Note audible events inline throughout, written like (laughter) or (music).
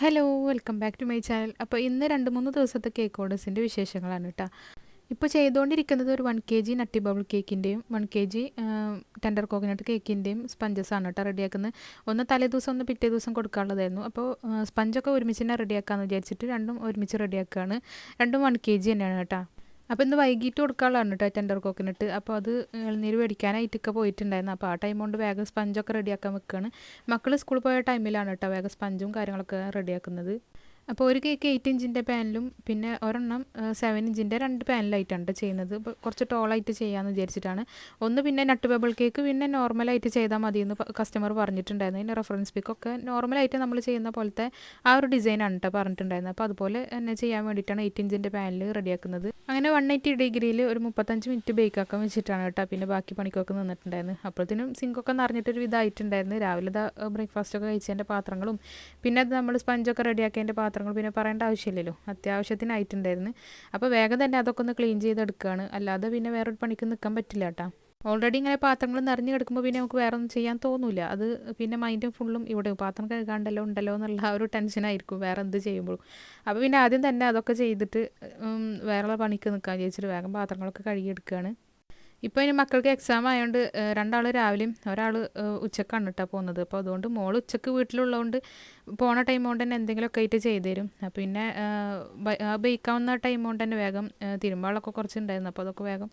Hello welcome back to my channel അപ്പോൾ ഇന്ന് രണ്ട് മൂന്ന് ദിവസത്തെ കേക്ക് ഓർഡേഴ്സിന്റെ വിശേഷങ്ങളാണ് കേട്ടോ ഇപ്പോൾ ചെയ്തുകൊണ്ടിരിക്കുന്നത് ഒരു one K G nutty bubble കേക്കിന്റെയും one K G tender coconut കേക്കിന്റെയും സ്പഞ്ചസാണ് കേട്ടോ റെഡിയാക്കുന്നത്. ഒന്ന് തലേ ദിവസം ഒന്ന് പിറ്റേ ദിവസം കൊടുക്കാനുള്ളതായിരുന്നു. അപ്പോൾ സ്പഞ്ചൊക്കെ ഒരുമിച്ച് തന്നെ റെഡിയാക്കാമെന്ന് വിചാരിച്ചിട്ട് രണ്ടും ഒരുമിച്ച് റെഡിയാക്കുകയാണ് രണ്ടും വൺ കെ ജി തന്നെയാണ് കേട്ടോ അപ്പോൾ ഇന്ന് വൈകിട്ട് കൊടുക്കാനുള്ളതാണ് കേട്ടോ ടെൻഡർ കോക്കിനിട്ട് അപ്പോൾ അത് ഇളനീര് മേടിക്കാനായിട്ടൊക്കെ പോയിട്ടുണ്ടായിരുന്നു. അപ്പോൾ ആ ടൈം കൊണ്ട് വേഗം സ്പഞ്ചൊക്കെ റെഡിയാക്കാൻ വെക്കുകയാണ് മക്കൾ സ്കൂളിൽ പോയ ടൈമിലാണ് കേട്ടോ വേഗം സ്പഞ്ചും കാര്യങ്ങളൊക്കെ റെഡിയാക്കുന്നത് അപ്പോൾ ഒരു കേക്ക് എയ്റ്റ് ഇഞ്ചിന്റെ പാനിലും പിന്നെ ഒരെണ്ണം സെവൻ ഇഞ്ചിന്റെ രണ്ട് പാനിലായിട്ടാണ് ചെയ്യുന്നത്. ഇപ്പോൾ കുറച്ച് ടോളായിട്ട് ചെയ്യാമെന്ന് വിചാരിച്ചിട്ടാണ്. ഒന്ന് പിന്നെ നട്ട് ബബിൾ കേക്ക് പിന്നെ നോർമലായിട്ട് ചെയ്താൽ മതി എന്ന് കസ്റ്റമർ പറഞ്ഞിട്ടുണ്ടായിരുന്നു. അതിന്റെ റെഫറൻസ് പിക്കൊക്കെ നോർമലായിട്ട് നമ്മൾ ചെയ്യുന്ന പോലത്തെ ആ ഒരു ഡിസൈനാണ് കേട്ടോ പറഞ്ഞിട്ടുണ്ടായിരുന്നത്. അപ്പോൾ അതുപോലെ തന്നെ ചെയ്യാൻ വേണ്ടിയിട്ടാണ് എയ്റ്റ് ഇഞ്ചിന്റെ പാനിൽ റെഡിയാക്കുന്നത് അങ്ങനെ വൺ എയ്റ്റി ഡിഗ്രിയിൽ ഒരു മുപ്പത്തഞ്ച് മിനിറ്റ് ബേക്ക് ആക്കാൻ വെച്ചിട്ടാണ് കേട്ടോ പിന്നെ ബാക്കി പണിക്കൊക്കെ നിന്നിട്ടുണ്ടായിരുന്നു അപ്പോഴത്തേനും സിങ്കൊക്കെ നിറഞ്ഞിട്ടൊരു ഇതായിട്ടുണ്ടായിരുന്നു. രാവിലെ ബ്രേക്ക്ഫാസ്റ്റൊക്കെ കഴിച്ചതിന്റെ പാത്രങ്ങളും പിന്നെ നമ്മൾ സ്പഞ്ചൊക്കെ റെഡിയാക്കിയതിന്റെ പാത്രം പാത്രങ്ങൾ പിന്നെ പറയേണ്ട ആവശ്യമില്ലല്ലോ. അത്യാവശ്യത്തിന് അത്യാവശ്യത്തിനായിട്ടുണ്ടായിരുന്നു അപ്പോൾ വേഗം തന്നെ അതൊക്കെ ഒന്ന് ക്ലീൻ ചെയ്തെടുക്കുകയാണ് അല്ലാതെ പിന്നെ വേറൊരു പണിക്ക് നിൽക്കാൻ പറ്റില്ല കേട്ടോ. ഓൾറെഡി ഇങ്ങനെ പാത്രങ്ങൾ നിറഞ്ഞു കിടക്കുമ്പോൾ പിന്നെ നമുക്ക് വേറെ ഒന്നും ചെയ്യാൻ തോന്നില്ല അത് പിന്നെ മൈൻഡും ഫുള്ളും ഇവിടെ പാത്രം കഴുകാണ്ടല്ലോ ഉണ്ടല്ലോ എന്നുള്ള ഒരു ടെൻഷനായിരിക്കും വേറെ എന്ത് ചെയ്യുമ്പോഴും. അപ്പോൾ പിന്നെ ആദ്യം തന്നെ അതൊക്കെ ചെയ്തിട്ട് വേറെ പണിക്ക് നിൽക്കാൻ ചോദിച്ചിട്ട് വേഗം പാത്രങ്ങളൊക്കെ കഴുകിയെടുക്കുകയാണ് ഇപ്പോൾ ഇനി മക്കൾക്ക് എക്സാം ആയതുകൊണ്ട് രണ്ടാൾ രാവിലെയും ഒരാൾ ഉച്ചക്കാണ് കേട്ടോ പോകുന്നത് അപ്പോൾ അതുകൊണ്ട് മോൾ ഉച്ചയ്ക്ക് വീട്ടിലുള്ളതുകൊണ്ട് പോണ ടൈം കൊണ്ട് തന്നെ എന്തെങ്കിലുമൊക്കെ ആയിട്ട് ചെയ്തു തരും പിന്നെ ബൈക്കാവുന്ന ടൈം കൊണ്ട് തന്നെ വേഗം തിരുമ്പാളൊക്കെ കുറച്ച് ഉണ്ടായിരുന്നു അപ്പോൾ അതൊക്കെ വേഗം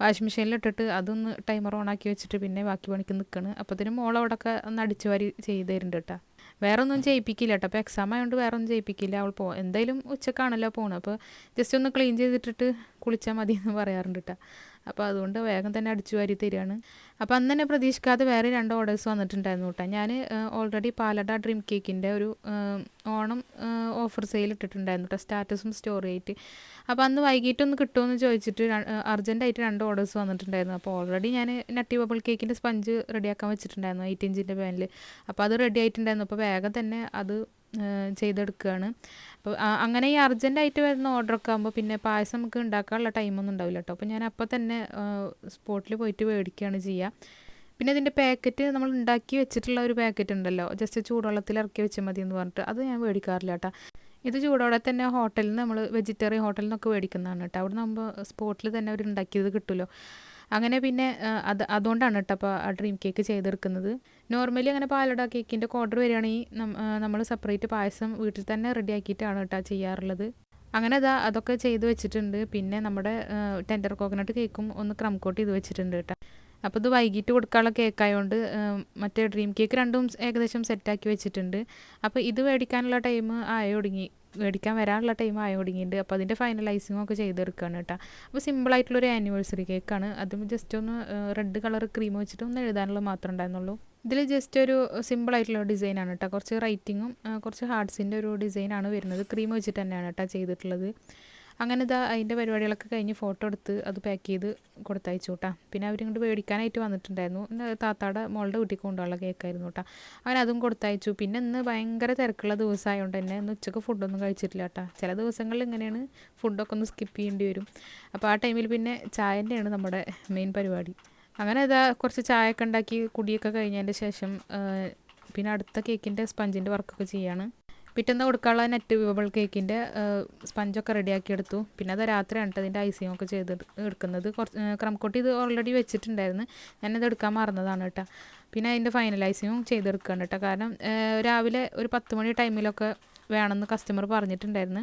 വാഷിംഗ് മെഷീനിൽ ഇട്ടിട്ട് അതൊന്ന് ടൈമർ ഓണാക്കി വെച്ചിട്ട് പിന്നെ ബാക്കി പണിക്ക് നിൽക്കണം അപ്പോഴത്തേനും മോൾ അവിടെയൊക്കെ ഒന്ന് അടിച്ചു വാരി ചെയ്തു തരുന്നുണ്ട് കേട്ടോ വേറെ ഒന്നും ചെയ്യിപ്പിക്കില്ല കേട്ടോ അപ്പോൾ എക്സാം ആയതുകൊണ്ട് വേറെ ഒന്നും ചെയ്യിപ്പിക്കില്ല. അവൾ പോ എന്തായാലും ഉച്ചക്കാണല്ലോ പോകണം അപ്പോൾ ജസ്റ്റ് ഒന്ന് ക്ലീൻ ചെയ്തിട്ടിട്ട് കുളിച്ചാൽ മതി എന്ന് പറയാറുണ്ട് കേട്ടോ അപ്പോൾ അതുകൊണ്ട് വേഗം തന്നെ അടിച്ചു വാരി തരികയാണ്. അപ്പോൾ അന്ന് തന്നെ പ്രതീക്ഷിക്കാതെ വേറെ രണ്ട് ഓർഡേഴ്സ് വന്നിട്ടുണ്ടായിരുന്നു കേട്ടോ ഞാൻ ഓൾറെഡി പാലട ഡ്രീം കേക്കിന്റെ ഒരു ഓണം ഓഫർ സെയിൽ ഇട്ടിട്ടുണ്ടായിരുന്നു കേട്ടോ സ്റ്റാറ്റസും സ്റ്റോറി ആയിട്ട്. അപ്പോൾ അന്ന് വൈകിട്ടൊന്ന് കിട്ടുമെന്ന് ചോദിച്ചിട്ട് അർജന്റായിട്ട് രണ്ട് ഓർഡേഴ്സ് വന്നിട്ടുണ്ടായിരുന്നു. അപ്പോൾ ഓൾറെഡി ഞാൻ നട്ടി ബബിൾ കേക്കിന്റെ സ്പഞ്ച് റെഡിയാക്കാൻ വെച്ചിട്ടുണ്ടായിരുന്നു എയ്റ്റ് ഇഞ്ചിന്റെ പാനിൽ അപ്പോൾ അത് റെഡി ആയിട്ടുണ്ടായിരുന്നു. അപ്പോൾ വേഗം തന്നെ അത് ചെയ്തെടുക്കുകയാണ് അപ്പോൾ അങ്ങനെ ഈ അർജന്റായിട്ട് വരുന്ന ഓർഡറൊക്കെ ആകുമ്പോൾ പിന്നെ പായസം നമുക്ക് ഉണ്ടാക്കാനുള്ള ടൈമൊന്നും ഉണ്ടാവില്ല കേട്ടോ അപ്പോൾ ഞാൻ അപ്പോൾ തന്നെ സ്പോട്ടിൽ പോയിട്ട് മേടിക്കുകയാണ് ചെയ്യുക പിന്നെ ഇതിന്റെ പാക്കറ്റ് നമ്മൾ ഉണ്ടാക്കി വെച്ചിട്ടുള്ള ഒരു പാക്കറ്റ് ഉണ്ടല്ലോ ജസ്റ്റ് ചൂടുവെള്ളത്തിൽ ഇറക്കി വെച്ചാൽ മതി എന്ന് പറഞ്ഞിട്ട്. അത് ഞാൻ മേടിക്കാറില്ല കേട്ടോ ഇത് ചൂടോടെ തന്നെ ഹോട്ടലിൽ നിന്ന് നമ്മൾ വെജിറ്റേറിയൻ ഹോട്ടലിൽ നിന്നൊക്കെ മേടിക്കുന്നതാണ് കേട്ടോ അവിടെ നമ്മൾ സ്പോട്ടിൽ തന്നെ അവർ ഉണ്ടാക്കിയത് കിട്ടുമല്ലോ അങ്ങനെ പിന്നെ അത് അതുകൊണ്ടാണ് കേട്ടോ അപ്പോൾ ആ ഡ്രീം കേക്ക് ചെയ്തെടുക്കുന്നത്. നോർമലി അങ്ങനെ പാലട കേക്കിന്റെ ഓർഡർ വരികയാണെങ്കിൽ നമ്മൾ സെപ്പറേറ്റ് പായസം വീട്ടിൽ തന്നെ റെഡിയാക്കിയിട്ടാണ് കേട്ടോ ചെയ്യാറുള്ളത്. അങ്ങനെ അതാ അതൊക്കെ ചെയ്ത് വെച്ചിട്ടുണ്ട്. പിന്നെ നമ്മുടെ ടെൻഡർ കോക്കനട്ട് കേക്കും ഒന്ന് ക്രം കോട്ട് ചെയ്ത് വെച്ചിട്ടുണ്ട് കേട്ടോ അപ്പോൾ ഇത് വൈകിട്ട് കൊടുക്കാനുള്ള കേക്കായതുകൊണ്ട് മറ്റേ ഡ്രീം കേക്ക് രണ്ടും ഏകദേശം സെറ്റാക്കി വെച്ചിട്ടുണ്ട്. അപ്പോൾ ഇത് മേടിക്കാനുള്ള ടൈം ആയോ ഒടുങ്ങി മേടിക്കാൻ വരാനുള്ള ടൈം ആയി ഒടുങ്ങിയിട്ടുണ്ട് അപ്പോൾ അതിന്റെ ഫൈനലൈസിങ്ങും ഒക്കെ ചെയ്തെടുക്കുകയാണ് കേട്ടോ. അപ്പോൾ സിമ്പിളായിട്ടുള്ളൊരു ആനിവേഴ്സറി കേക്കാണ്. അതും ജസ്റ്റ് ഒന്ന് റെഡ് കളർ ക്രീം വെച്ചിട്ട് ഒന്ന് എഴുതാനുള്ള മാത്രമേ ഉണ്ടായിരുന്നുള്ളൂ. ഇതിൽ ജസ്റ്റ് ഒരു സിമ്പിളായിട്ടുള്ള ഡിസൈനാണ് കേട്ടോ. കുറച്ച് റൈറ്റിങ്ങും കുറച്ച് ഹാർട്സിന്റെ ഒരു ഡിസൈനാണ് വരുന്നത്. ക്രീം വെച്ചിട്ട് തന്നെയാണ് കേട്ടോ ചെയ്തിട്ടുള്ളത്. അങ്ങനെ ഇതാ അതിന്റെ പരിപാടികളൊക്കെ കഴിഞ്ഞ് ഫോട്ടോ എടുത്ത് അത് പാക്ക് ചെയ്ത് കൊടുത്തയച്ചു കേട്ടോ പിന്നെ അവരിങ്ങോട്ട് മേടിക്കാനായിട്ട് വന്നിട്ടുണ്ടായിരുന്നു. താത്താടെ മോളുടെ വീട്ടിൽ കൊണ്ടുള്ള കേക്കായിരുന്നു കേട്ടോ അങ്ങനെ അതും കൊടുത്തയച്ചു. പിന്നെ ഇന്ന് ഭയങ്കര തിരക്കുള്ള ദിവസമായതുകൊണ്ട് തന്നെ ഇന്ന് ഉച്ചയ്ക്ക് ഫുഡൊന്നും കഴിച്ചിട്ടില്ല കേട്ടോ ചില ദിവസങ്ങളിൽ ഇങ്ങനെയാണ് ഫുഡൊക്കെ ഒന്ന് സ്കിപ്പ് ചെയ്യേണ്ടി വരും. അപ്പോൾ ആ ടൈമിൽ പിന്നെ ചായന്റെയാണ് നമ്മുടെ മെയിൻ പരിപാടി. അങ്ങനെ ഇതാ കുറച്ച് ചായയൊക്കെ ഉണ്ടാക്കി കുടിയൊക്കെ കഴിഞ്ഞതിന്റെ ശേഷം പിന്നെ അടുത്ത കേക്കിന്റെ സ്പഞ്ചിന്റെ വർക്കൊക്കെ ചെയ്യാണ്. പിറ്റേന്ന് കൊടുക്കാനുള്ള നെറ്റ് വിവബിൾ കേക്കിന്റെ സ്പഞ്ചൊക്കെ റെഡിയാക്കി എടുത്തു പിന്നെ അത് രാത്രിയാണ് അതിന്റെ ഐസിങ് ഒക്കെ ചെയ്ത് എടുക്കുന്നത്. കുറച്ച് ക്രംകൊട്ടി ഇത് ഓൾറെഡി വെച്ചിട്ടുണ്ടായിരുന്നു. ഞാനത് എടുക്കാൻ മറന്നതാണ് കേട്ടോ പിന്നെ അതിന്റെ ഫൈനലൈസിങ്ങും ചെയ്തെടുക്കുകയാണ് കേട്ടോ കാരണം രാവിലെ ഒരു പത്ത് മണി ടൈമിലൊക്കെ വേണമെന്ന് കസ്റ്റമർ പറഞ്ഞിട്ടുണ്ടായിരുന്നു.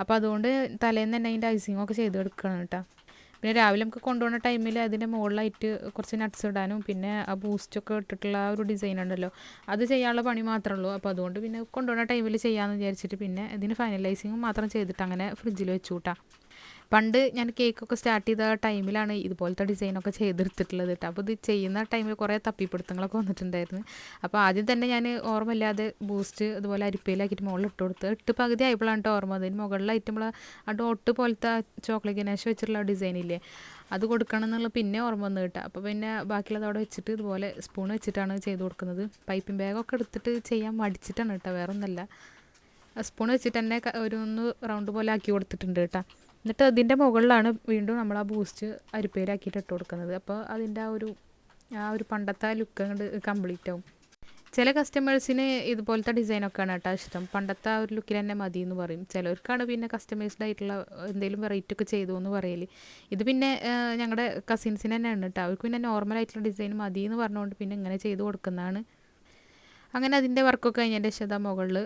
അപ്പോൾ അതുകൊണ്ട് തലേന്ന് തന്നെ അതിന്റെ ഐസിങ്ങൊക്കെ ചെയ്തെടുക്കുകയാണ് കേട്ടോ പിന്നെ രാവിലെ നമുക്ക് കൊണ്ടുപോകുന്ന ടൈമിൽ അതിന്റെ മുകളിലായിട്ട് കുറച്ച് നട്ട്സ് ഇടാനും പിന്നെ ആ ബൂസ്റ്റൊക്കെ ഇട്ടിട്ടുള്ള ആ ഒരു ഡിസൈൻ ഉണ്ടല്ലോ. അത് ചെയ്യാനുള്ള പണി മാത്രമേ ഉള്ളൂ. അപ്പോൾ അതുകൊണ്ട് പിന്നെ കൊണ്ടുപോകുന്ന ടൈമിൽ ചെയ്യാമെന്ന് വിചാരിച്ചിട്ട് പിന്നെ ഇതിന് ഫൈനലൈസിങ് മാത്രം ചെയ്തിട്ട് അങ്ങനെ ഫ്രിഡ്ജിൽ വെച്ചു കൂട്ടാം പണ്ട് ഞാൻ കേക്കൊക്കെ സ്റ്റാർട്ട് ചെയ്ത ടൈമിലാണ് ഇതുപോലത്തെ ഡിസൈനൊക്കെ ചെയ്തെടുത്തിട്ടുള്ളത് കേട്ടോ. അപ്പോൾ ഇത് ചെയ്യുന്ന ടൈമിൽ കുറേ തപ്പിപ്പിടുത്തങ്ങളൊക്കെ വന്നിട്ടുണ്ടായിരുന്നു. അപ്പോൾ ആദ്യം തന്നെ ഞാൻ ഓർമ്മയില്ലാതെ ബൂസ്റ്റ് അതുപോലെ അരിപ്പയിലാക്കിയിട്ട് മുകളിൽ ഇട്ട് കൊടുത്ത് എട്ട് പകുതി ആയപ്പോഴാണ് കേട്ടോ ഓർമ്മ അതിന് മുകളിലായിട്ട് നമ്മൾ ആ ഡോട്ട് പോലത്തെ ചോക്ലേറ്റ് ഗണേശ് വെച്ചിട്ടുള്ള ഡിസൈൻ ഇല്ലേ അത് കൊടുക്കണം എന്നുള്ള പിന്നെ ഓർമ്മ വന്ന് കിട്ടുക അപ്പോൾ പിന്നെ ബാക്കിയുള്ളത് അവിടെ വെച്ചിട്ട് ഇതുപോലെ സ്പൂൺ വെച്ചിട്ടാണ് ചെയ്ത് കൊടുക്കുന്നത്. പൈപ്പിംഗ് ബാഗൊക്കെ എടുത്തിട്ട് ചെയ്യാൻ മടിച്ചിട്ടാണ് കേട്ടോ വേറെ ഒന്നല്ല സ്പൂൺ വെച്ചിട്ട് തന്നെ ഒരു ഒന്ന് റൗണ്ട് പോലെ ആക്കി കൊടുത്തിട്ടുണ്ട് കേട്ടോ. എന്നിട്ട് അതിന്റെ മുകളിലാണ് വീണ്ടും നമ്മൾ ആ ബൂസ്റ്റ് അരിപ്പയിലാക്കിയിട്ട് ഇട്ട് കൊടുക്കുന്നത്. അപ്പോൾ അതിന്റെ ആ ഒരു ആ ഒരു പണ്ടത്തെ ലുക്ക് അങ്ങോട്ട് കംപ്ലീറ്റ് ആവും. ചില കസ്റ്റമേഴ്സിന് ഇതുപോലത്തെ ഡിസൈനൊക്കെയാണ് കേട്ടോ ഇഷ്ടം. പണ്ടത്തെ ആ ഒരു ലുക്കിൽ തന്നെ മതി എന്ന് പറയും. ചിലർക്കാണ് പിന്നെ കസ്റ്റമൈസ്ഡ് ആയിട്ടുള്ള എന്തെങ്കിലും വെറൈറ്റി ഒക്കെ ചെയ്തു എന്ന് പറയൽ. ഇത് പിന്നെ ഞങ്ങളുടെ കസിൻസിന് തന്നെയാണ് കേട്ടോ. അവർക്ക് പിന്നെ നോർമൽ ആയിട്ടുള്ള ഡിസൈൻ മതി എന്ന് പറഞ്ഞുകൊണ്ട് പിന്നെ ഇങ്ങനെ ചെയ്ത് കൊടുക്കുന്നതാണ്. അങ്ങനെ അതിന്റെ വർക്കൊക്കെ കഴിഞ്ഞതിന്റെ ശേഷം മുകളിൽ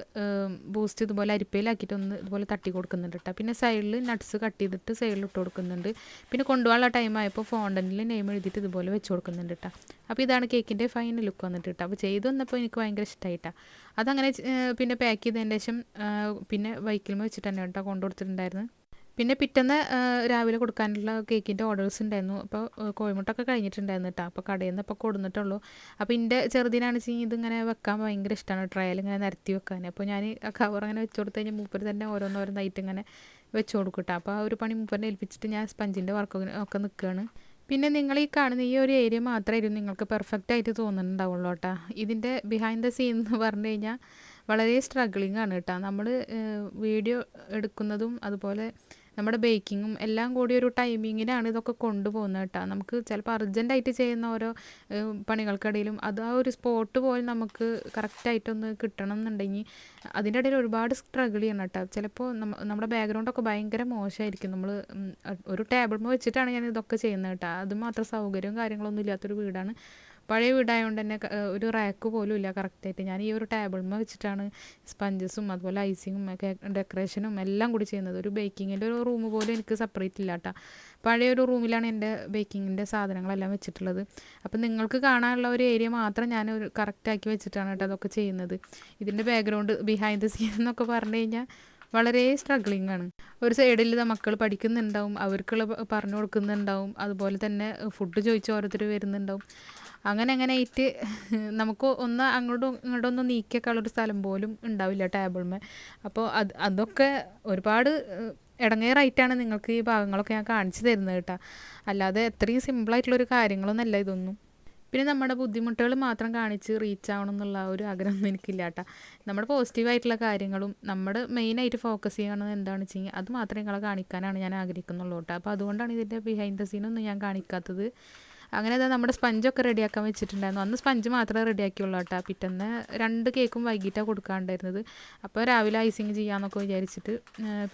ബൂസ്റ്റ് ഇതുപോലെ അരിപ്പയിലാക്കിയിട്ട് ഒന്ന് ഇതുപോലെ തട്ടി കൊടുക്കുന്നുണ്ട് കേട്ടോ. പിന്നെ സൈഡിൽ നട്ട്സ് കട്ട് ചെയ്തിട്ട് സൈഡിൽ ഇട്ട് കൊടുക്കുന്നുണ്ട്. പിന്നെ കൊണ്ടുപോകാനുള്ള ടൈം ആയപ്പോൾ ഫോണ്ടനിൽ നെയിം എഴുതിയിട്ട് ഇതുപോലെ വെച്ച് കൊടുക്കുന്നുണ്ട് കേട്ടോ. അപ്പോൾ ഇതാണ് കേക്കിന്റെ ഫൈനൽ ലുക്ക് വന്നിട്ട് കേട്ടോ. അപ്പോൾ ചെയ്തു വന്നപ്പോൾ എനിക്ക് ഭയങ്കര ഇഷ്ടമായിട്ടാണ് അതങ്ങനെ പിന്നെ പാക്ക് ചെയ്തതിന് ശേഷം പിന്നെ ബൈക്കിൽ വെച്ചിട്ട് തന്നെ കേട്ടോ കൊണ്ടു കൊടുത്തിട്ടുണ്ടായിരുന്നു പിന്നെ പിറ്റേന്ന് രാവിലെ കൊടുക്കാനുള്ള കേക്കിന്റെ ഓർഡേഴ്സ് ഉണ്ടായിരുന്നു. അപ്പോൾ കോഴിമുട്ടൊക്കെ കഴിഞ്ഞിട്ടുണ്ടായിരുന്നു കേട്ടോ അപ്പോൾ കടയിൽ നിന്ന് അപ്പോൾ കൊടുന്നിട്ടുള്ളൂ. അപ്പോൾ എന്റെ ചെറുതിനാണ് വെച്ചാൽ ഇതിങ്ങനെ വെക്കാൻ ഭയങ്കര ഇഷ്ടമാണ് ട്രയൽ ഇങ്ങനെ നിരത്തി വെക്കാൻ അപ്പോൾ ഞാൻ ആ കവർ അങ്ങനെ വെച്ച് കൊടുത്തു കഴിഞ്ഞാൽ മൂപ്പർ തന്നെ ഓരോന്നോരോന്നായിട്ട് ഇങ്ങനെ വെച്ച് കൊടുക്കും കേട്ടോ അപ്പോൾ ആ ഒരു പണി മൂപ്പറിനെ ഏൽപ്പിച്ചിട്ട് ഞാൻ സ്പഞ്ചിന്റെ വർക്ക് ഒക്കെ നിൽക്കുകയാണ് പിന്നെ നിങ്ങൾ ഈ കാണുന്ന ഈ ഒരു ഏരിയ മാത്രമായിരുന്നു നിങ്ങൾക്ക് പെർഫെക്റ്റ് ആയിട്ട് തോന്നുന്നുണ്ടാവുള്ളൂ കേട്ടോ ഇതിന്റെ ബിഹൈൻഡ് ദ സീൻ എന്ന് പറഞ്ഞു കഴിഞ്ഞാൽ വളരെ സ്ട്രഗ്ലിംഗ് ആണ് കേട്ടോ നമ്മൾ വീഡിയോ എടുക്കുന്നതും അതുപോലെ നമ്മുടെ ബേക്കിങ്ങും എല്ലാം കൂടി ഒരു ടൈമിങ്ങിനാണ് ഇതൊക്കെ കൊണ്ടുപോകുന്നത് കേട്ടോ. നമുക്ക് ചിലപ്പോൾ അർജന്റായിട്ട് ചെയ്യുന്ന ഓരോ പണികൾക്കിടയിലും അത് ആ ഒരു സ്പോട്ട് പോലും നമുക്ക് കറക്റ്റായിട്ടൊന്ന് കിട്ടണം എന്നുണ്ടെങ്കിൽ അതിന്റെ ഇടയിൽ ഒരുപാട് സ്ട്രഗിൾ ചെയ്യണം കേട്ടോ. ചിലപ്പോൾ നമ്മുടെ ബാക്ക്ഗ്രൗണ്ടൊക്കെ ഭയങ്കര മോശമായിരിക്കും. നമ്മൾ ഒരു ടേബിൾ വെച്ചിട്ടാണ് ഞാൻ ഇതൊക്കെ ചെയ്യുന്നത് കേട്ടോ. അത് മാത്രം സൗകര്യവും കാര്യങ്ങളൊന്നും ഇല്ലാത്തൊരു വീടാണ്. പഴയ വീടായതുകൊണ്ട് തന്നെ ഒരു റാക്ക് പോലും ഇല്ല കറക്റ്റായിട്ട്. ഞാൻ ഈ ഒരു ടേബിൾമ വെച്ചിട്ടാണ് സ്പഞ്ചസും അതുപോലെ ഐസിങ്ങും ഒക്കെ ഡെക്കറേഷനും എല്ലാം കൂടി ചെയ്യുന്നത്. ഒരു ബേക്കിങ്ങിന്റെ ഒരു റൂം പോലും എനിക്ക് സെപ്പറേറ്റ് ഇല്ല കേട്ടോ പഴയ ഒരു റൂമിലാണ് എന്റെ ബേക്കിങ്ങിന്റെ സാധനങ്ങളെല്ലാം വെച്ചിട്ടുള്ളത്. അപ്പം നിങ്ങൾക്ക് കാണാനുള്ള ഒരു ഏരിയ മാത്രം ഞാൻ ഒരു കറക്റ്റാക്കി വെച്ചിട്ടാണ് കേട്ടോ അതൊക്കെ ചെയ്യുന്നത്. ഇതിന്റെ ബാക്ക്ഗ്രൗണ്ട് ബിഹൈൻഡ് ദ സീൻ എന്നൊക്കെ പറഞ്ഞു കഴിഞ്ഞാൽ വളരെ സ്ട്രഗ്ലിംഗ് ആണ്. ഒരു സൈഡിൽ മക്കൾ പഠിക്കുന്നുണ്ടാവും അവർക്കുള്ള പറഞ്ഞു കൊടുക്കുന്നുണ്ടാവും അതുപോലെ തന്നെ ഫുഡ് ചോദിച്ച് ഓരോരുത്തർ വരുന്നുണ്ടാവും. അങ്ങനെ അങ്ങനെ ആയിട്ട് നമുക്ക് ഒന്ന് അങ്ങോട്ടും ഇങ്ങോട്ടും ഒന്ന് നീക്കിയേക്കാളൊരു സ്ഥലം പോലും ഉണ്ടാവില്ല ടേബിൾമേ അപ്പോൾ അത് അതൊക്കെ ഒരുപാട് ഇടങ്ങേറായിട്ടാണ് നിങ്ങൾക്ക് ഈ ഭാഗങ്ങളൊക്കെ ഞാൻ കാണിച്ചു തരുന്നത് കേട്ടോ. അല്ലാതെ എത്രയും സിമ്പിളായിട്ടുള്ളൊരു കാര്യങ്ങളൊന്നല്ല ഇതൊന്നും. പിന്നെ നമ്മുടെ ബുദ്ധിമുട്ടുകൾ മാത്രം കാണിച്ച് റീച്ച് ആവണം എന്നുള്ള ഒരു ആഗ്രഹമൊന്നും എനിക്കില്ല കേട്ടോ. നമ്മുടെ പോസിറ്റീവായിട്ടുള്ള കാര്യങ്ങളും നമ്മുടെ മെയിനായിട്ട് ഫോക്കസ് ചെയ്യണമെന്ന് എന്താണെന്ന് വെച്ച് കഴിഞ്ഞാൽ അത് മാത്രമേ നിങ്ങളെ കാണിക്കാനാണ് ഞാൻ ആഗ്രഹിക്കുന്നുള്ളൂ കേട്ടോ. അപ്പോൾ അതുകൊണ്ടാണ് ഇതിന്റെ ബിഹൈൻഡ് ദ സീനൊന്നും ഞാൻ കാണിക്കാത്തത്. അങ്ങനെ അതാ നമ്മുടെ സ്പഞ്ചൊക്കെ റെഡിയാക്കാൻ വെച്ചിട്ടുണ്ടായിരുന്നു. അന്ന് സ്പഞ്ച് മാത്രമേ റെഡിയാക്കിയുള്ളൂ കേട്ടോ. പിറ്റേന്ന് രണ്ട് കേക്കും വൈകിട്ടാണ് കൊടുക്കാണ്ടായിരുന്നത്. അപ്പോൾ രാവിലെ ഐസിങ് ചെയ്യാമെന്നൊക്കെ വിചാരിച്ചിട്ട്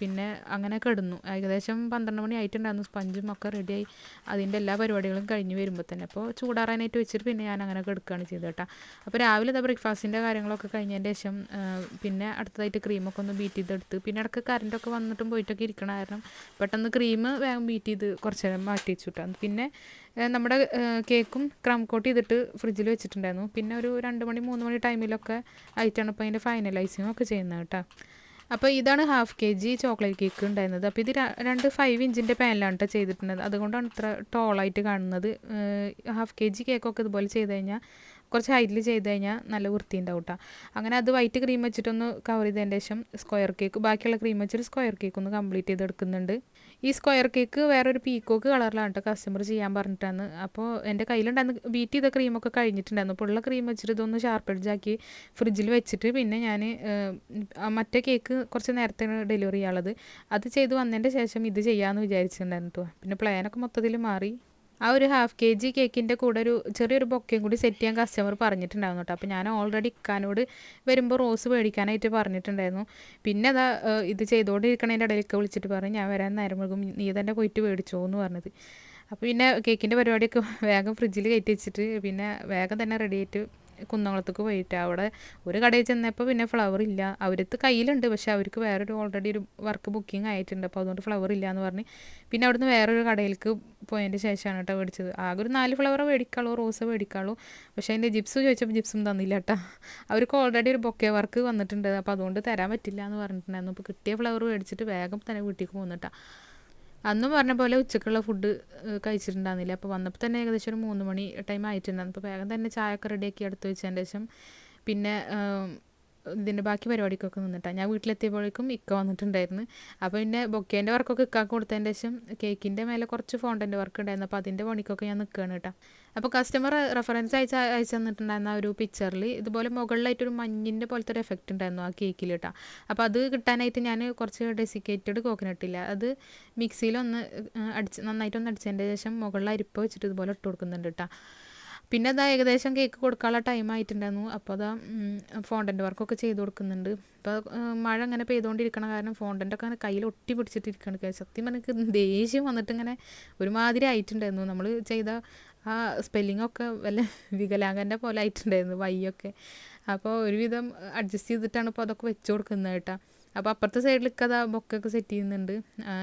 പിന്നെ അങ്ങനെ കിടന്നു. ഏകദേശം പന്ത്രണ്ട് മണി ആയിട്ടുണ്ടായിരുന്നു സ്പഞ്ചും ഒക്കെ റെഡിയായി. അതിന്റെ എല്ലാ പരിപാടികളും കഴിഞ്ഞ് വരുമ്പോൾ തന്നെ. അപ്പോൾ ചൂടാറാനായിട്ട് വെച്ചിട്ട് പിന്നെ ഞാൻ അങ്ങനെ കിടക്കുകയാണ് ചെയ്തത് കേട്ടോ. അപ്പോൾ രാവിലെ ഇതാ ബ്രേക്ക്ഫാസ്റ്റിന്റെ കാര്യങ്ങളൊക്കെ കഴിഞ്ഞതിന്റെ ശേഷം പിന്നെ അടുത്തതായിട്ട് ക്രീമൊക്കെ ഒന്ന് ബീറ്റ് ചെയ്തെടുത്ത് പിന്നെ ഇടയ്ക്ക് കറണ്ടൊക്കെ വന്നിട്ടും പോയിട്ടൊക്കെ ഇരിക്കണ കാരണം പെട്ടെന്ന് ക്രീം വേഗം ബീറ്റ് ചെയ്ത് കുറച്ച് നേരം മാറ്റി വെച്ചു കേട്ടോ. പിന്നെ നമ്മുടെ കേക്കും ക്രം കോട്ട് ചെയ്തിട്ട് ഫ്രിഡ്ജിൽ വെച്ചിട്ടുണ്ടായിരുന്നു. പിന്നെ ഒരു രണ്ട് മണി മൂന്ന് മണി ടൈമിലൊക്കെ ആയിട്ടാണ് ഇപ്പോൾ അതിന്റെ ഫൈനലൈസിങ് ഒക്കെ ചെയ്യുന്നത് കേട്ടോ. അപ്പോൾ ഇതാണ് half K G chocolate cake ഉണ്ടായിരുന്നത്. അപ്പോൾ ഇത് രണ്ട് ഫൈവ് ഇഞ്ചിന്റെ പാനിലാണ് കേട്ടോ ചെയ്തിട്ടുള്ളത്. അതുകൊണ്ടാണ് ഇത്ര ടോളായിട്ട് കാണുന്നത്. ഹാഫ് കെ ജി കേക്കൊക്കെ ഇതുപോലെ ചെയ്ത് കഴിഞ്ഞാൽ കുറച്ച് ഹൈറ്റിൽ ചെയ്ത് കഴിഞ്ഞാൽ നല്ല വൃത്തി ഉണ്ടാവും കേട്ടോ അങ്ങനെ അത് വൈറ്റ് ക്രീം വെച്ചിട്ടൊന്ന് കവർ ചെയ്തതിന് ശേഷം സ്ക്വയർ കേക്ക് ബാക്കിയുള്ള ക്രീം വെച്ചിട്ട് സ്ക്വയർ കേക്ക് ഒന്ന് കംപ്ലീറ്റ് ചെയ്തെടുക്കുന്നുണ്ട്. ഈ സ്ക്വയർ കേക്ക് വേറൊരു പീക്കോക്ക് കളറിലാണ് കേട്ടോ കസ്റ്റമർ ചെയ്യാൻ പറഞ്ഞിട്ടാണ്. അപ്പോൾ എന്റെ കയ്യിലുണ്ടായിരുന്ന ബീറ്റ് ചെയ്ത ക്രീമൊക്കെ കഴിഞ്ഞിട്ടുണ്ടായിരുന്നു. അപ്പോൾ ഉള്ള ക്രീം വെച്ചിട്ട് ഇതൊന്ന് ഷാർപ്പ് എഡ്ജാക്കി ഫ്രിഡ്ജിൽ വെച്ചിട്ട് പിന്നെ ഞാൻ മറ്റേ കേക്ക് കുറച്ച് നേരത്തെ ഡെലിവറി ചെയ്യാനുള്ളത്. അത് ചെയ്ത് വന്നതിന്റെ ശേഷം ഇത് ചെയ്യാമെന്ന് വിചാരിച്ചിട്ടുണ്ടായിരുന്നു പിന്നെ പ്ലാനൊക്കെ മൊത്തത്തിൽ മാറി. ആ ഒരു ഹാഫ് കെ ജി കേക്കിന്റെ കൂടെ ഒരു ചെറിയൊരു ബൊക്കയും കൂടി സെറ്റ് ചെയ്യാൻ കസ്റ്റമർ പറഞ്ഞിട്ടുണ്ടായിരുന്നു കേട്ടോ. അപ്പോൾ ഞാൻ ഓൾറെഡി ഇക്കാനോട് വരുമ്പോൾ റോസ് മേടിക്കാനായിട്ട് പറഞ്ഞിട്ടുണ്ടായിരുന്നു. പിന്നെ അതാ ഇത് ചെയ്തുകൊണ്ടിരിക്കണതിന്റെ ഇടയിലൊക്കെ വിളിച്ചിട്ട് പറഞ്ഞു ഞാൻ വരാൻ നേരം മുഴുകും നീ തന്നെ പോയിട്ട് മേടിച്ചോ എന്ന് പറഞ്ഞത്. അപ്പോൾ പിന്നെ കേക്കിന്റെ പരിപാടിയൊക്കെ (laughs) വേഗം ഫ്രിഡ്ജിൽ കയറ്റി വെച്ചിട്ട് പിന്നെ വേഗം തന്നെ റെഡി ആയിട്ട് കുന്നംകുളത്തേക്ക് പോയിട്ട് അവിടെ ഒരു കടയിൽ ചെന്നപ്പോൾ പിന്നെ ഫ്ലവർ ഇല്ല. അവരത്ത് കയ്യിലുണ്ട് പക്ഷെ അവർക്ക് വേറൊരു ഓൾറെഡി ഒരു വർക്ക് ബുക്കിംഗ് ആയിട്ടുണ്ട്. അപ്പോൾ അതുകൊണ്ട് ഫ്ലവർ ഇല്ല എന്ന് പറഞ്ഞ് പിന്നെ അവിടുന്ന് വേറൊരു കടയിലേക്ക് പോയതിന്റെ ശേഷമാണ് കേട്ടോ മേടിച്ചത്. ആകെ ഒരു നാല് ഫ്ലവർ മേടിക്കാളൂ റോസ് മേടിക്കാളൂ. പക്ഷേ അതിന്റെ ജിപ്സ് ചോദിച്ചപ്പോൾ ജിപ്സും തന്നില്ല കേട്ടോ. അവർക്ക് ഓൾറെഡി ഒരു ബൊക്കെ വർക്ക് വന്നിട്ടുണ്ട്. അപ്പോൾ അതുകൊണ്ട് തരാൻ പറ്റില്ല എന്ന് പറഞ്ഞിട്ടുണ്ടായിരുന്നു. അപ്പോൾ കിട്ടിയ ഫ്ലവർ മേടിച്ചിട്ട് വേഗം തന്നെ വീട്ടിലേക്ക് പോകുന്നിട്ടാ അന്നും പറഞ്ഞ പോലെ ഉച്ചക്കുള്ള ഫുഡ് കഴിച്ചിട്ടുണ്ടായിരുന്നില്ല. അപ്പോൾ വന്നപ്പോൾ തന്നെ ഏകദേശം ഒരു മൂന്ന് മണി ടൈം ആയിട്ടുണ്ടായിരുന്നു. അപ്പോൾ വേഗം തന്നെ ചായ ഒക്കെ റെഡിയാക്കി എടുത്ത് വെച്ചതിന് ശേഷം പിന്നെ ഇതിന്റെ ബാക്കി പരിപാടിക്കൊക്കെ നിന്നിട്ടാണ് ഞാൻ വീട്ടിലെത്തിയപ്പോഴേക്കും ഇക്ക വന്നിട്ടുണ്ടായിരുന്നു. അപ്പോൾ പിന്നെ ബൊക്കേന്റെ വർക്കൊക്കെ ഇക്കാക്ക് കൊടുത്തതിന്റെ ശേഷം കേക്കിന്റെ മേലെ കുറച്ച് ഫോണ്ടന്റെ വർക്ക് ഉണ്ടായിരുന്നു. അപ്പോൾ അതിന്റെ പണിക്കൊക്കെ ഞാൻ നിൽക്കുകയാണ് കേട്ടോ. അപ്പോൾ കസ്റ്റമർ റെഫറൻസ് അയച്ച അയച്ചു തന്നിട്ടുണ്ടായിരുന്ന ഒരു പിക്ചറിൽ ഇതുപോലെ മുകളിലായിട്ട് ഒരു മഞ്ഞിന്റെ പോലത്തെ ഒരു എഫക്റ്റ് ഉണ്ടായിരുന്നു ആ കേക്കിൽ കേട്ടോ. അപ്പോൾ അത് കിട്ടാനായിട്ട് ഞാൻ കുറച്ച് ഡെസിക്കേറ്റഡ് കോക്കനട്ട് ഇല്ല. അത് മിക്സിയിലൊന്ന് അടിച്ച് നന്നായിട്ടൊന്ന് അടിച്ചതിന്റെ ശേഷം മുകളിൽ അരിപ്പ് വെച്ചിട്ട് ഇതുപോലെ ഇട്ട് കൊടുക്കുന്നുണ്ട് കേട്ടോ. പിന്നെ അതാ ഏകദേശം കേക്ക് കൊടുക്കാനുള്ള ടൈം ആയിട്ടുണ്ടായിരുന്നു. അപ്പോൾ അതാ ഫോണ്ടന്റ് വർക്കൊക്കെ ചെയ്ത് കൊടുക്കുന്നുണ്ട്. അപ്പോൾ മഴ അങ്ങനെ പെയ്തുകൊണ്ടിരിക്കണ കാരണം ഫോണ്ടന്റ് ഒക്കെ അങ്ങനെ കയ്യിൽ ഒട്ടി പിടിച്ചിട്ടിരിക്കണം സത്യം പറഞ്ഞാൽ ദേഷ്യം വന്നിട്ട് ഇങ്ങനെ ഒരുമാതിരി ആയിട്ടുണ്ടായിരുന്നു. നമ്മൾ ചെയ്ത ആ സ്പെല്ലിങ്ങൊക്കെ വല്ല (laughs) വികലാംഗന്റെ പോലെ ആയിട്ടുണ്ടായിരുന്നു വയ്യൊക്കെ അപ്പോൾ ഒരുവിധം അഡ്ജസ്റ്റ് ചെയ്തിട്ടാണ് ഇപ്പോൾ അതൊക്കെ വെച്ച് കൊടുക്കുന്നത് കേട്ടോ. അപ്പോൾ അപ്പുറത്തെ സൈഡിലൊക്കെ അതാ ബൊക്കൊക്കെ സെറ്റ് ചെയ്യുന്നുണ്ട്.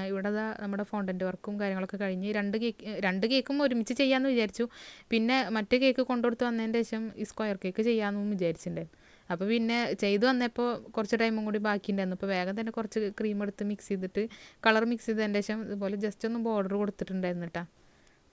ഇവിടെ അതാ നമ്മുടെ ഫോണ്ടന്റ് വർക്കും കാര്യങ്ങളൊക്കെ കഴിഞ്ഞ് രണ്ട് കേക്ക് രണ്ട് കേക്കും ഒരുമിച്ച് ചെയ്യാമെന്ന് വിചാരിച്ചു. പിന്നെ മറ്റേ കേക്ക് കൊണ്ടുകൊടുത്ത് വന്നതിന് ശേഷം ഈ സ്ക്വയർ കേക്ക് ചെയ്യാമെന്നും വിചാരിച്ചിട്ടുണ്ടായിരുന്നു അപ്പോൾ പിന്നെ ചെയ്തു വന്നപ്പോൾ കുറച്ച് ടൈമും കൂടി ബാക്കിയുണ്ടായിരുന്നു. അപ്പോൾ വേഗം തന്നെ കുറച്ച് ക്രീം എടുത്ത് മിക്സ് ചെയ്തിട്ട് കളർ മിക്സ് ചെയ്തതിന് ശേഷം ഇതുപോലെ ജസ്റ്റ് ഒന്ന് ബോർഡർ കൊടുത്തിട്ടുണ്ടായിരുന്നു കേട്ടോ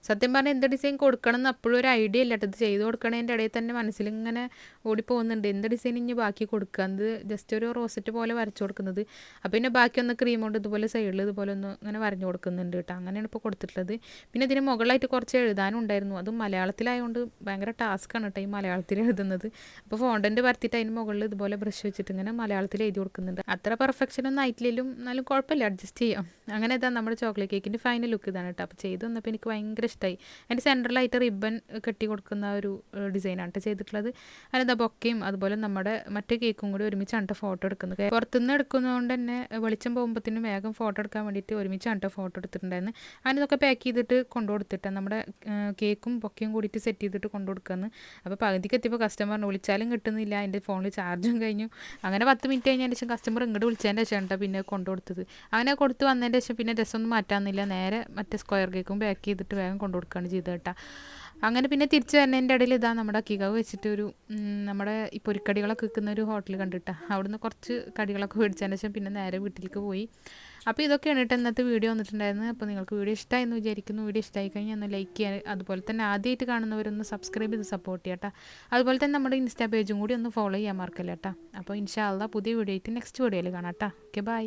സത്യം പറഞ്ഞാൽ എന്ത് ഡിസൈൻ കൊടുക്കണം എന്ന് അപ്പോഴും ഒരു ഐഡിയ ഇല്ല ഇത് ചെയ്ത് കൊടുക്കണതിന്റെ ഇടയിൽ തന്നെ മനസ്സിൽ ഇങ്ങനെ ഓടിപ്പോകുന്നുണ്ട്. എന്ത് ഡിസൈൻ ഇനി ബാക്കി കൊടുക്കുക? അത് ജസ്റ്റ് ഒരു റോസറ്റ് പോലെ വരച്ചു കൊടുക്കുന്നത്. അപ്പോൾ പിന്നെ ബാക്കി ഒന്ന് ക്രീം കൊണ്ട് ഇതുപോലെ സൈഡിൽ ഇതുപോലെ ഒന്ന് ഇങ്ങനെ വരഞ്ഞു കൊടുക്കുന്നുണ്ട് കേട്ടോ അങ്ങനെയാണ് ഇപ്പോൾ കൊടുത്തിട്ടുള്ളത്. പിന്നെ ഇതിന് മുകളിലായിട്ട് കുറച്ച് എഴുതാനുണ്ടായിരുന്നു. അതും മലയാളത്തിലായതുകൊണ്ട് ഭയങ്കര ടാസ്ക്കാണ് കേട്ടോ ഈ മലയാളത്തിൽ എഴുതുന്നത്. അപ്പോൾ ഫോണ്ടന്റ് വരത്തിയിട്ട് അതിന് മുകളിൽ ഇതുപോലെ ബ്രഷ് വെച്ചിട്ട് ഇങ്ങനെ മലയാളത്തിൽ എഴുതി കൊടുക്കുന്നുണ്ട്. അത്ര പെർഫെക്ഷൻ ഒന്നും ആയിട്ടില്ലെങ്കിലും എന്നാലും കുഴപ്പമില്ല. അഡ്ജസ്റ്റ് ചെയ്യാം. അങ്ങനെ ഇതാ നമ്മുടെ ചോക്ലേറ്റ് കേക്കിന്റെ ഫൈനൽ ലുക്ക് ഇതാണ് കേട്ടോ അപ്പോൾ ചെയ്ത് വന്നപ്പോൾ എനിക്ക് ഭയങ്കര ഇഷ്ടമായി അതിന്റെ സെന്ററിലായിട്ട് റിബൺ കെട്ടി കൊടുക്കുന്ന ഒരു ഡിസൈനാണ് കേട്ടോ ചെയ്തിട്ടുള്ളത്. അതിനെന്താ ബൊക്കയും അതുപോലെ നമ്മുടെ മറ്റേ കേക്കും കൂടി ഒരുമിച്ചാണ് ഫോട്ടോ എടുക്കുന്നത്. പുറത്തുനിന്ന് എടുക്കുന്നതുകൊണ്ട് തന്നെ വെളിച്ചം പോകുമ്പോഴത്തേനും വേഗം ഫോട്ടോ എടുക്കാൻ വേണ്ടിയിട്ട് ഒരുമിച്ചാണ് ഫോട്ടോ എടുത്തിട്ടുണ്ടായിരുന്നു അതിനൊക്കെ പാക്ക് ചെയ്തിട്ട് കൊണ്ടു കൊടുത്തിട്ടാണ് നമ്മുടെ കേക്കും ബൊക്കയും കൂടിയിട്ട് സെറ്റ് ചെയ്തിട്ട് കൊണ്ടു കൊടുക്കുകയെന്ന് അപ്പോൾ പകുതിക്ക് എത്തിയപ്പോൾ കസ്റ്റമറിന് വിളിച്ചാലും കിട്ടുന്നില്ല. എന്റെ ഫോണിൽ ചാർജും കഴിഞ്ഞു. അങ്ങനെ പത്ത് മിനിറ്റ് കഴിഞ്ഞതിന് ശേഷം കസ്റ്റമർ ഇങ്ങോട്ട് വിളിച്ചതിന്റെ ശേഷം കേട്ടോ പിന്നെ കൊണ്ടു കൊടുത്തത്. അങ്ങനെ കൊടുത്ത് വന്നതിന്റെ ശേഷം പിന്നെ രസമൊന്നും മാറ്റാമെന്നില്ല നേരെ മറ്റേ സ്ക്വയർ കേക്കും പാക്ക് ചെയ്തിട്ട് വേഗം കൊണ്ടു കൊടുക്കുകയാണ് ചെയ്തത് കേട്ടോ. അങ്ങനെ പിന്നെ തിരിച്ച് വരുന്നതിന്റെ ഇടയിൽ ഇതാ നമ്മുടെ കികാവ് വെച്ചിട്ട് ഒരു നമ്മുടെ ഈ പൊരിക്കടികളൊക്കെ വിൽക്കുന്ന ഒരു ഹോട്ടൽ കണ്ടിട്ടാ. അവിടുന്ന് കുറച്ച് കടികളൊക്കെ മേടിച്ചതിന് ശേഷം പിന്നെ നേരെ വീട്ടിലേക്ക് പോയി. അപ്പോൾ ഇതൊക്കെയാണ് കേട്ടോ ഇന്നത്തെ വീഡിയോ വന്നിട്ടുണ്ടായിരുന്നത്. അപ്പോൾ നിങ്ങൾക്ക് വീഡിയോ ഇഷ്ടമായി എന്ന് വിചാരിക്കുന്നു. വീഡിയോ ഇഷ്ടമായി കഴിഞ്ഞാൽ ഒന്ന് ലൈക്ക് ചെയ്യാൻ അതുപോലെ തന്നെ ആദ്യമായിട്ട് കാണുന്നവരൊന്ന് സബ്സ്ക്രൈബ് ചെയ്ത് സപ്പോർട്ട് ചെയ്യാം അതുപോലെ തന്നെ നമ്മുടെ ഇൻസ്റ്റാ പേജും കൂടി ഒന്ന് ഫോളോ ചെയ്യാൻ മറക്കല്ല അപ്പോൾ ഇൻഷാ അള്ളാ പുതിയ വീഡിയോ ആയിട്ട് നെക്സ്റ്റ് വീഡിയോയിൽ കാണാം കേട്ടോ. Okay bye.